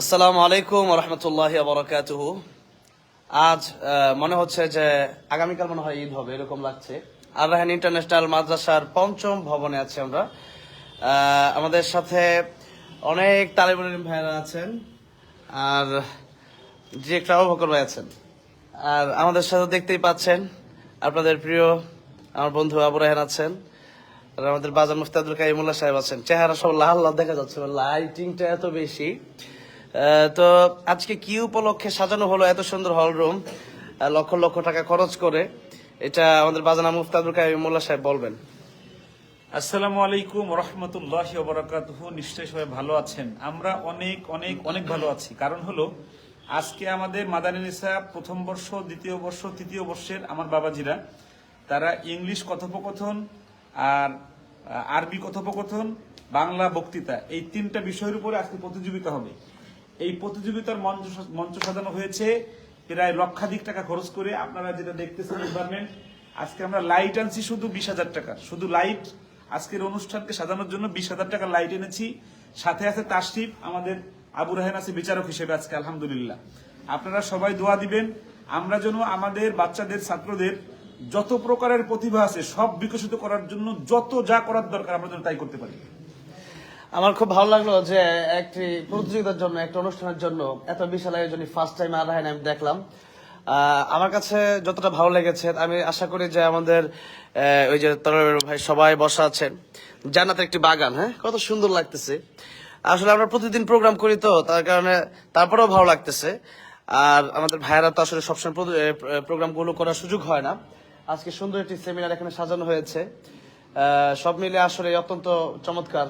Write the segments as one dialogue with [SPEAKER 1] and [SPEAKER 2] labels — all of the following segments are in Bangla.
[SPEAKER 1] আসসালামু আলাইকুম রহমতুল্লাহ বরকাতুহু। আজ মনে হচ্ছে যে আগামীকাল মনে হয় ঈদ হবে, এরকম লাগছে। আর রাহান ইন্টারন্যাশনাল মাদ্রাসার পঞ্চম ভবনে আছি আমরা। আমাদের সাথে অনেক তালেবুল ভাইয়েরা আছেন, আর যে ট্রাভেল বকর ভাই আছেন। আর আমাদের সাথে দেখতেই পাচ্ছেন, আপনাদের প্রিয় আমার বন্ধু আবু রাহান আছেন, আর আমাদের বাজার মুফতাদুল কাইমুল্লাহ সাহেব আছেন। চেহারা সব লাল লাল দেখা যাচ্ছে, লাইটিংটা এত বেশি। তো আজকে কি উপলক্ষে সাজানো হলো এত সুন্দর হল রুম? লক্ষ লক্ষ টাকা খরচ করে। এটা আমাদের বাজানা মুফতাদুল কাইমুল্লাহ সাহেব বলবেন।
[SPEAKER 2] আসসালামু আলাইকুম রহমতুল্লাহ বরাকাতুহ নিশ্চয়ই সবাই ভালো আছেন। আমরা অনেক অনেক অনেক ভালো আছি। কারণ হলো, আজকে আমাদের মাদানী নিসা প্রথম বর্ষ, দ্বিতীয় বর্ষ, তৃতীয় বর্ষের আমার বাবাজিরা। তারা ইংলিশ কথোপকথন আর, আরবি কথোপকথন, বাংলা বক্তৃতা, এই তিনটা বিষয়ের উপরে আজকে প্রতিযোগিতা হবে। এই প্রতিযোগিতার মঞ্চ মঞ্চ সাজানো হয়েছে। প্রায় লক্ষাধিক টাকা খরচ করে আপনারা যেটা দেখতেছেন এনভায়রনমেন্ট আজকে আমরা লাইট আনছি শুধু বিশ হাজার টাকার শুধু লাইট আজকের অনুষ্ঠানকে সাজানোর জন্য বিশ হাজার টাকার লাইট এনেছি। সাথে আছে তাশরিফ আমাদের আবু রাহেন আছে বিচারক হিসেবে আজকে, আলহামদুলিল্লাহ। আপনারা সবাই দোয়া দিবেন, আমরা যেন আমাদের বাচ্চাদের, ছাত্রদের যত প্রকারের প্রতিভা আছে সব বিকশিত করার জন্য যত যা করার দরকার আমরা যেন তাই করতে পারি।
[SPEAKER 1] আমার খুব ভালো লাগল যে একটি প্রতিযোগিতার জন্য, একটা অনুষ্ঠানের জন্য এত বিশাল আয়োজনই ফার্স্ট টাইম আর আমি দেখলাম। আমার কাছে যতটা ভালো লেগেছে, আমি আশা করি যে আমাদের ওই যে তরবের ভাই সবাই বসা আছেন জান্নাতে একটি বাগান হ্যাঁ? কত সুন্দর লাগতেছে। আসলে আমরা প্রতিদিন প্রোগ্রাম করি তো, তার কারণে তারপরেও ভালো লাগতেছে। আর আমাদের ভাইয়েরা তো আসলে সবসময় প্রোগ্রামগুলো করার সুযোগ হয় না। আজকে সুন্দর একটি সেমিনার এখানে সাজানো হয়েছে। সব মিলে আসলে অত্যন্ত চমৎকার।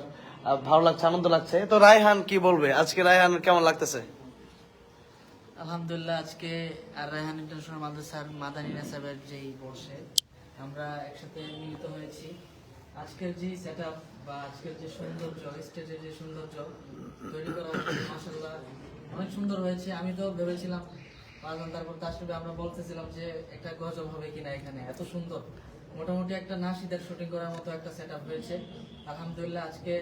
[SPEAKER 1] ভালো লাগছে আনন্দ লাগছে। তো রায়হান কি বলবে? আজকে রায়হান কেমন লাগতেছে?
[SPEAKER 3] আলহামদুলিল্লাহ আজকে আর রায়হান ইন্টারন্যাশনাল মাদ্রাসার মাদানী নাসাবের যেই বর্ষে আমরা একসাথে মিলিত হয়েছি। আজকের যে সেট বা আজকের যে সৌন্দর্য স্টেজের যে সৌন্দর্য তৈরি করা মাসাল্লাহ অনেক সুন্দর হয়েছে। আমি তো ভেবেছিলাম তারপর তার সাথে আমরা বলতেছিলাম যে একটা গজব হবে কিনা এখানে এত সুন্দর। মোটামুটি একটা নাসিদের শুটিং করার মতো একটা সেট হয়েছে। আলহামদুলিল্লাহ আজকে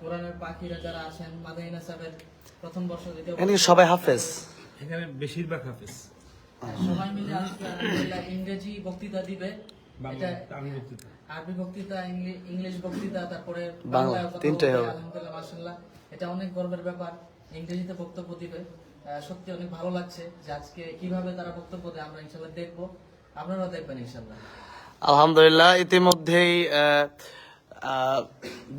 [SPEAKER 3] কোরআনের পাখিরা যারা আছেন মাদানী নাসাবের প্রথম বর্ষ দ্বিতীয়
[SPEAKER 1] এখানে সবাই হাফেজ।
[SPEAKER 2] এখানে বেশিরভাগ হাফিজ।
[SPEAKER 3] সবাই মিলে আজকে আলহামদুলিল্লাহ ইংরেজি বক্তৃতা দিবে। এটা আরবি বক্তৃতা ইংলিশ বক্তৃতা তারপরে
[SPEAKER 1] বাংলা,
[SPEAKER 3] বাংলায়
[SPEAKER 1] তিনটাই হবে।
[SPEAKER 3] আলহামদুলিল্লাহ মাশাআল্লাহ। এটা অনেক গর্বের ব্যাপার। ইংরেজিতে বক্তব্য দিবে। আহ, সত্যি অনেক ভালো লাগছে যে আজকে কীভাবে তারা বক্তব্য দেয় আমরা ইনশাল্লাহ দেখব। আপনারাও দেখবেন ইনশাল্লাহ
[SPEAKER 1] আলহামদুলিল্লাহ ইতিমধ্যেই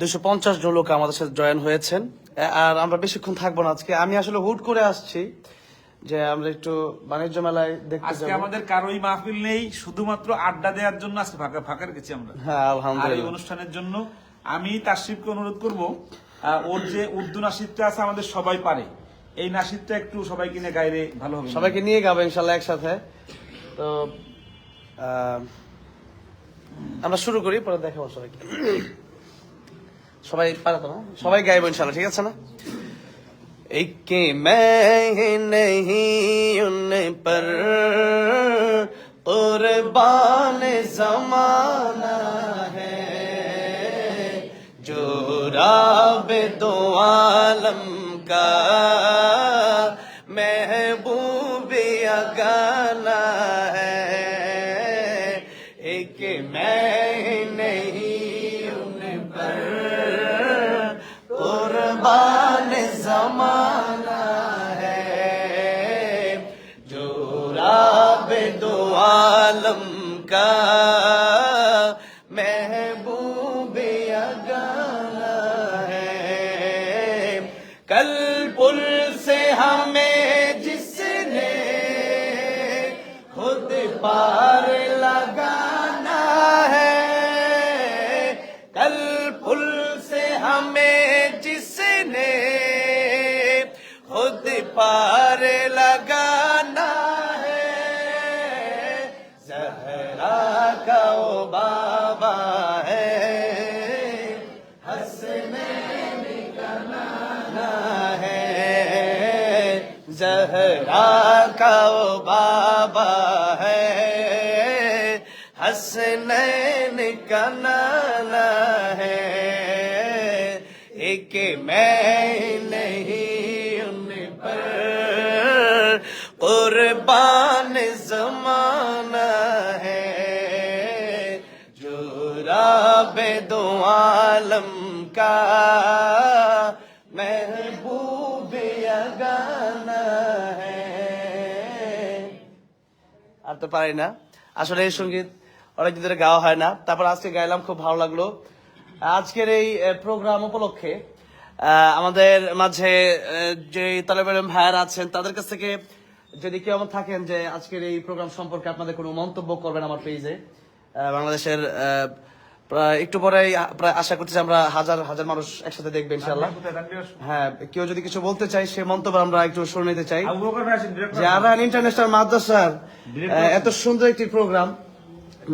[SPEAKER 1] দুশো পঞ্চাশ জন লোক আমাদের সাথে জয়েন হয়েছেন। আর আমরা বেশিক্ষণ থাকব না আজকে। আমি আসলে হুট করে আসছি যে আমরা একটু বাণিজ্য মেলায় দেখতে
[SPEAKER 2] আজকে আমাদের কারোই মাহফিল নেই শুধুমাত্র আড্ডা দেওয়ার জন্য আজকে ফাঁকা ফাঁকা রেখেছি আমরা।
[SPEAKER 1] হ্যাঁ
[SPEAKER 2] এই
[SPEAKER 1] আলহামদুলিল্লাহ
[SPEAKER 2] অনুষ্ঠানের জন্য আমি তাসিফকে অনুরোধ করব ওর যে উর্দু নাসিদটা আছে আমাদের সবাই পারে। এই নাসিদটা একটু সবাই কিনে গাইলে ভালো হবে।
[SPEAKER 1] সবাইকে নিয়ে গাবো ইনশাল্লাহ একসাথে। তো আহ, আমরা শুরু করি পরে দেখাবো সবাইকে সবাই পারে তো না সবাই গাইবো ইনশাল্লাহ ঠিক আছে না एक मैं नहीं उन पर कुर्बान जमाना है जो राब दो आलम का महबूब गाना दो आलम का महबूब अगा है। कल पुल से हमें जिसने खुद पार بابا ہے حسنین کا نانا ہے ایک میں نہیں ان پر قربان زمانہ ہے جو راب دو عالم کا আর তো পারি না। আসলে এই সংগীত অনেকদিন ধরে গাওয়া হয় না। তারপর আজকে গাইলাম, খুব ভালো লাগল। আজকের এই প্রোগ্রাম উপলক্ষে আমাদের মাঝে যে তালেব আলম ভাইয়ার আছেন, তাদের কাছ থেকে যদি কেউ আমার থাকেন যে আজকের এই প্রোগ্রাম সম্পর্কে আপনাদের কোনো মন্তব্য করবেন আমার পেজে বাংলাদেশের একটু পরে প্রায় আশা করতেছি আমরা হাজার হাজার মানুষ একসাথে দেখবেন ইনশাল্লাহ? হ্যাঁ কেউ যদি কিছু বলতে চাই সে মন্তব্য আমরা একটু শুনে নিতে চাই।
[SPEAKER 2] আবু বকর ভাই আসেন, director
[SPEAKER 1] যে আরহান ইন্টারন্যাশনাল মাদ্রাসার এত সুন্দর একটি প্রোগ্রাম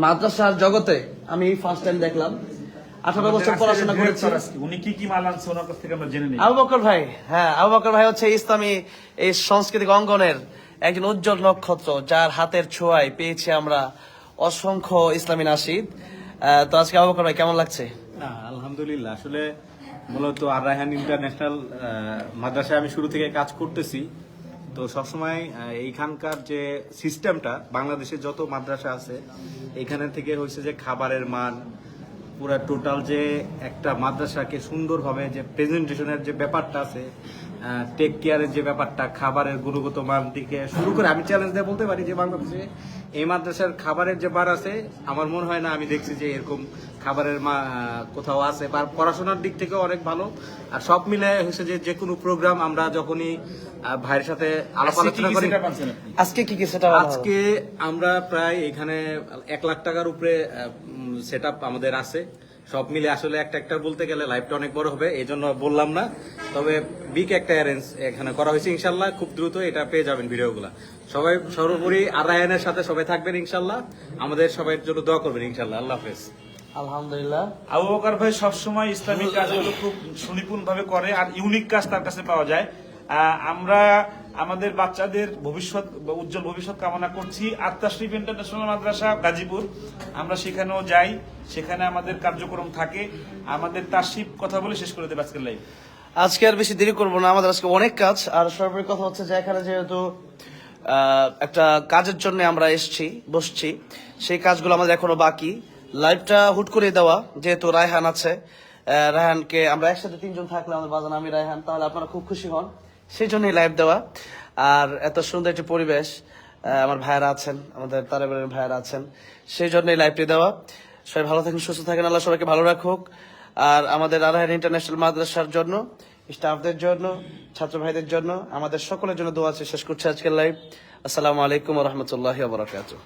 [SPEAKER 1] মাদ্রাসার জগতে আমি ফার্স্ট টাইম দেখলাম। আঠারো বছর পড়াশোনা করেছি।
[SPEAKER 2] director উনি কি কি মাল আনছে ওনার কাছ থেকে আমরা জেনে নিই।
[SPEAKER 1] আবু বকর ভাই হ্যাঁ আবু বকর ভাই হচ্ছে ইসলামী এই সাংস্কৃতিক অঙ্গনের একজন উজ্জ্বল নক্ষত্র যার হাতের ছোঁয়ায় পেয়েছি আমরা অসংখ্য ইসলামী নাসিদ। তো আজকে আবু ভাই কেমন লাগছে?
[SPEAKER 4] না, আলহামদুলিল্লাহ। আসলে মূলত আর রায়হান ইন্টারন্যাশনাল মাদ্রাসায় আমি শুরু থেকে কাজ করতেছি। তো সবসময় এইখানকার যে সিস্টেমটা, বাংলাদেশে যত মাদ্রাসা আছে এখানে থেকে হয়েছে যে খাবারের মান, পুরা টোটাল যে একটা মাদ্রাসাকে সুন্দরভাবে যে প্রেজেন্টেশনের যে ব্যাপারটা আছে টেক কেয়ারের যে ব্যাপারটা খাবারের গুণগত মান দিকে শুরু করে আমি চ্যালেঞ্জ দিয়ে বলতে পারি যে বাংলাদেশে এই মাদ্রাসার খাবারের যে বার আছে আমার মনে হয় না আমি দেখছি যে এরকম খাবারের মা কোথাও আছে। আর পড়াশোনার দিক থেকেও অনেক ভালো। আর সব মিলে হচ্ছে যে যে কোনো প্রোগ্রাম আমরা যখনই ভাইয়ের সাথে আলাপ
[SPEAKER 2] আজকে
[SPEAKER 4] আলোচনা করি?
[SPEAKER 1] আজকে কি কি সেটা
[SPEAKER 4] আজকে আমরা প্রায় এখানে এক লাখ টাকার উপরে সেট আমাদের আছে। সব মিলে আসলে একটা একটা বলতে গেলে লাইফটা অনেক বড় হবে এই জন্য বললাম না। তবে বিগ একটা অ্যারেঞ্জ এখানে করা হয়েছে ইনশাল্লাহ খুব দ্রুত এটা পেয়ে যাবেন ভিডিওগুলো। সবাই সর্বোপরি আর রায়ানের সাথে সবাই থাকবেন ইনশাল্লাহ। আমাদের সবাই জন্য দোয়া করবেন ইনশাল্লাহ। আল্লাহ হাফেজ।
[SPEAKER 1] আলহামদুলিল্লাহ।
[SPEAKER 2] আবু বকর ভাই সবসময় ইসলামিক কাজগুলো খুব সুনিপুণ ভাবে করে আর ইউনিক কাজ তার কাছে পাওয়া যায়। আহ, আমরা আমাদের বাচ্চাদের ভবিষ্যৎ, উজ্জ্বল ভবিষ্যৎ কামনা করছি। আত্মাশ্রীফ ইন্টারন্যাশনাল মাদ্রাসা, গাজীপুর। আমরা সেখানেও যাই। সেখানে আমাদের কার্যক্রম থাকে। আমাদের তাশিফ কথা বলে শেষ করে দেবে আজকের লাইভ
[SPEAKER 1] আজকে আর বেশি দেরি করব না। আমাদের আজকে অনেক কাজ। আর সর্বোপরি কথা হচ্ছে যে, এখানে যেহেতু একটা কাজের জন্য আমরা এসছি, বসছি, সেই কাজগুলো আমাদের এখনও বাকি। লাইভটা হুট করে দেওয়া, যেহেতু রায়হান আছে। রায়হানকে আমরা একসাথে তিনজন থাকলে আমাদের বাজান, আমি, রায়হান, তাহলে আপনারা খুব খুশি হন। সেই জন্যই লাইভ দেওয়া। আর এত সুন্দর একটি পরিবেশ আমার ভাইয়েরা আছেন, আমাদের তারেবের ভাইয়েরা আছেন সেই জন্যই লাইভটি দেওয়া। সবাই ভালো থাকেন, সুস্থ থাকেন, আল্লাহ সবাইকে ভালো রাখুক। আর আমাদের আরহান ইন্টারন্যাশনাল মাদ্রাসার জন্য স্টাফদের জন্য, ছাত্র ভাইদের জন্য, আমাদের সকলের জন্য দোয়া আছে। শেষ করছে আজকের লাইভ আসসালামু আলাইকুম রহমতুল্লাহ বরাকাতুহ।